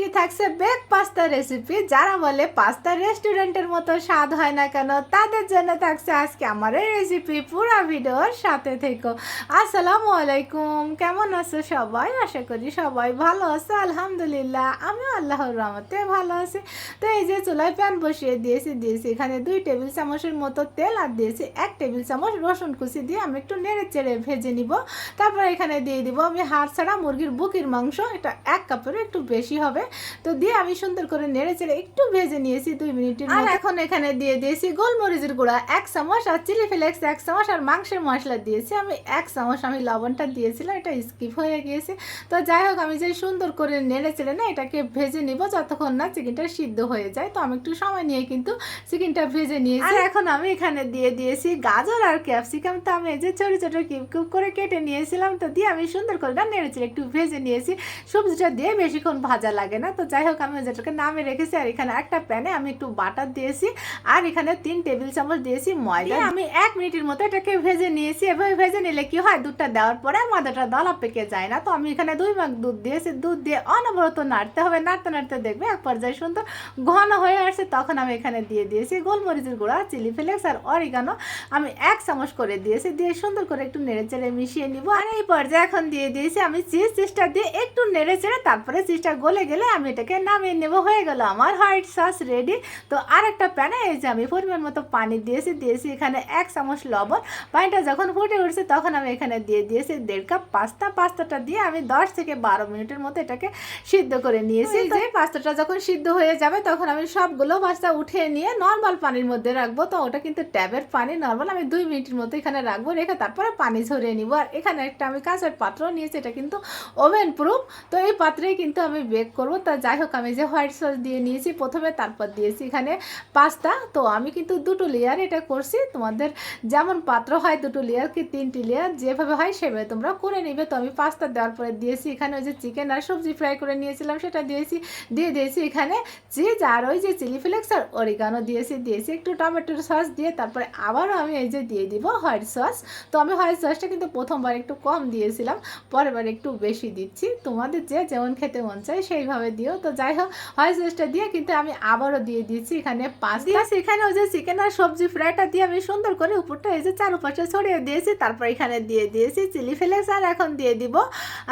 আজকে থাকছে বেগ pasta recipe যারা বলে পাস্তা রেস্টুরেন্টের মতো স্বাদ হয় না কেন, তাদের জন্য থাকছে আজকে আমার এই রেসিপি পুরো ভিডিওর সাথে থেকো। আসসালামু আলাইকুম। কেমন আছো সবাই? আশা করি সবাই ভালো আছো। আলহামদুলিল্লাহ আমি আল্লাহর রহমতে ভালো আছি। তো এই যে চুলায় প্যান বসিয়ে দিয়েছি দিয়েছি এখানে দুই টেবিল চামচের মতো তেল আর দিয়েছি এক টেবিল চামচ রসুন কুচি দিয়ে আমি একটু নেড়ে চেড়ে ভেজে নিব। তারপর এখানে দিয়ে দিব আমি হাড় ছাড়া মুরগির বুকির মাংস। এটা এক কাপেরও একটু বেশি হবে। তো দিয়ে আমি সুন্দর করে নেড়ে চেড়ে একটু ভেজে নিয়েছি দুই মিনিটের আর এখন এখানে দিয়ে দিয়েছি গোলমরিচের গুঁড়া এক চামচ আর চিলি ফ্লেক্স এক চামচ আর মাংসের মশলা দিয়েছি। আমি এক চামচ আমি লবণটা দিয়েছিলাম এটা স্কিপ হয়ে গিয়েছে। তো যাই হোক আমি যে সুন্দর করে নেড়ে চেড়ে না এটাকে ভেজে নিব যতক্ষণ না চিকেনটা সিদ্ধ হয়ে যায়। তো আমি একটু সময় নিয়ে কিন্তু চিকেনটা ভেজে নিয়েছি। আর এখন আমি এখানে দিয়ে দিয়েছি গাজর আর ক্যাপসিকাম। তো আমি এই যে ছোটো ছোটো কিউব কিউব করে কেটে নিয়েছিলাম তো দিয়ে আমি সুন্দর করে না নেড়ে চেড়ে একটু ভেজে নিয়েছি। সবজিটা দিয়ে বেশিক্ষণ ভাজা লাগে না। তো যাই হোক, আমি যেটাকে নামে রেখেছি, আর এখানে একটা প্যানে আমি একটু বাটার দিয়েছি, আর এখানে তিন টেবিল চামচ দিয়েছি ময়দা। আমি এক মিনিটের মতো এটাকে ভেজে নিয়েছি। এভাবে ভেজে নিলে কি হয়? দুধটা দেওয়ার পরে ময়দাটা দলা পেকে যায় না। তো আমি এখানে দুই মাগ দুধ দিয়েছি। দুধ দিয়ে অনবরত নাড়তে হবে। নাড়তে নাড়তে দেখবে এক পর্যায়ে সুন্দর ঘন হয়ে আসছে। তখন আমি এখানে দিয়ে দিয়েছি গোলমরিচের গুঁড়া, চিলি ফ্লেক্স আর অরিগানো। আমি এক চামচ করে দিয়েছি। দিয়ে সুন্দর করে একটু নেড়ে চেড়ে মিশিয়ে নিব। আর এই পর্যায়ে এখন দিয়ে দিয়েছি আমি চিজ, চিজটা দিয়ে একটু নেড়ে চেড়ে তারপরে চিজটা গলে গেলে আমি এটাকে নামিয়ে নেব হয়ে গেল আমার হোয়াইট সস রেডি তো আর একটা প্যানে এই যে আমি পরিমাণ মতো পানি দিয়েছি দিয়েছি এখানে এক চামচ লবণ। পানিটা যখন ফুটে উঠছে তখন আমি এখানে দিয়ে দিয়েছি দেড় কাপ পাস্তা। পাস্তাটা দিয়ে আমি দশ থেকে বারো মিনিটের মতো এটাকে সিদ্ধ করে নিয়েছি। যে পাস্তাটা যখন সিদ্ধ হয়ে যাবে তখন আমি সবগুলো পাস্তা উঠিয়ে নিয়ে নর্মাল পানির মধ্যে রাখব। তো ওটা কিন্তু ট্যাবের পানি নর্মাল আমি দুই মিনিটের মতো এখানে রাখব রেখে তারপরে পানি ঝরিয়ে নিব। আর এখানে একটা আমি কাঁচের পাত্র নিয়েছি এটা কিন্তু ওভেন প্রুফ তো এই পাত্রেই কিন্তু আমি বেক করব। তা যাই হোক, আমি যে হোয়াইট সস দিয়ে নিয়েছি, প্রথমে তারপর দিয়েছি এখানে পাস্তা তো আমি কিন্তু দুটো লেয়ার এটা করছি। তোমাদের যেমন পাত্র হয় দুটো লেয়ার কি তিনটি লেয়ার যেভাবে হয় সেভাবে তোমরা করে নিবে। তো আমি পাস্তা দেওয়ার পরে দিয়েছি এখানে ওই যে চিকেন আর সবজি ফ্রাই করে নিয়েছিলাম, সেটা দিয়েছি। দিয়ে দিয়েছি এখানে চিজ আর ওই যে চিলি ফ্লেক্স আর অরিগানো দিয়েছি। দিয়েছি একটু টমেটোর সস দিয়ে তারপরে আবারও আমি এই যে দিয়ে দিব হোয়াইট সস তো আমি হোয়াইট সসটা কিন্তু প্রথমবার একটু কম দিয়েছিলাম পরের বার একটু বেশি দিচ্ছি। তোমাদের যে যেমন খেতে মন চায় সেইভাবে দিও। তো যাই হোক হয় সসটা দিয়ে কিন্তু আমি আবারও দিয়ে দিচ্ছি এখানে পাঁচ দিয়েছি এখানে ওই যে চিকেন আর সবজি ফ্রাইটা দিয়ে আমি সুন্দর করে উপরটা এই যে চারপাশে ছড়িয়ে দিয়েছি তারপর এখানে দিয়ে দিয়েছি চিলি ফ্লেক্স আর এখন দিয়ে দিব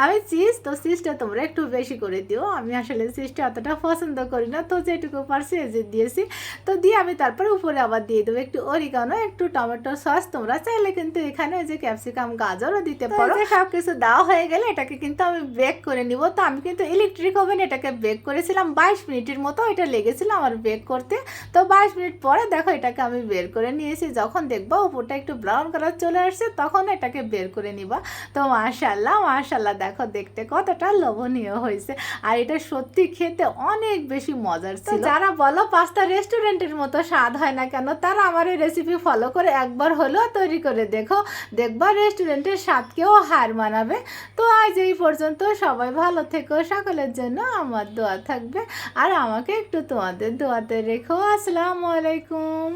আমি চিজ। তো চিজটা তোমরা একটু বেশি করে দিও আমি আসলে চিজটা অতটা পছন্দ করি না। তো যেটুকু পারছি এই যে দিয়েছি। তো দিয়ে আমি তারপরে উপরে আবার দিয়ে দেবো একটু অরিগানো একটু টমেটো সস তোমরা চাইলে কিন্তু এখানে ওই যে ক্যাপসিকাম গাজরও দিতে পারো। সব কিছু দেওয়া হয়ে গেলে এটাকে কিন্তু আমি বেক করে নিব। তো আমি কিন্তু ইলেকট্রিক ওভেন এটাকে বেক করেছিলাম বাইশ মিনিটের মতো এটা লেগেছিল আমার বেক করতে। তো বাইশ মিনিট পরে দেখো এটাকে আমি বের করে নিয়েছি যখন দেখব উপরটা একটু ব্রাউন কালার চলে আসছে তখন এটাকে বের করে নিবা। তো মাশাল্লাহ মাশাল্লাহ দেখো দেখতে কতটা লোভনীয় হয়েছে। আর এটা সত্যি খেতে অনেক বেশি মজার। ছিল। যারা বলো পাস্তা রেস্টুরেন্টের মতো স্বাদ হয় না কেন তারা আমার এই রেসিপি ফলো করে একবার হলেও তৈরি করে দেখো। দেখবা রেস্টুরেন্টের স্বাদকেও হার মানাবে। তো আজ এই পর্যন্ত সবাই ভালো থেকো সকলের জন্য আমার দোয়া থাকবে। আর আমাকে একটু তোমাদের দোয়াতে রেখো। আসসালামু আলাইকুম।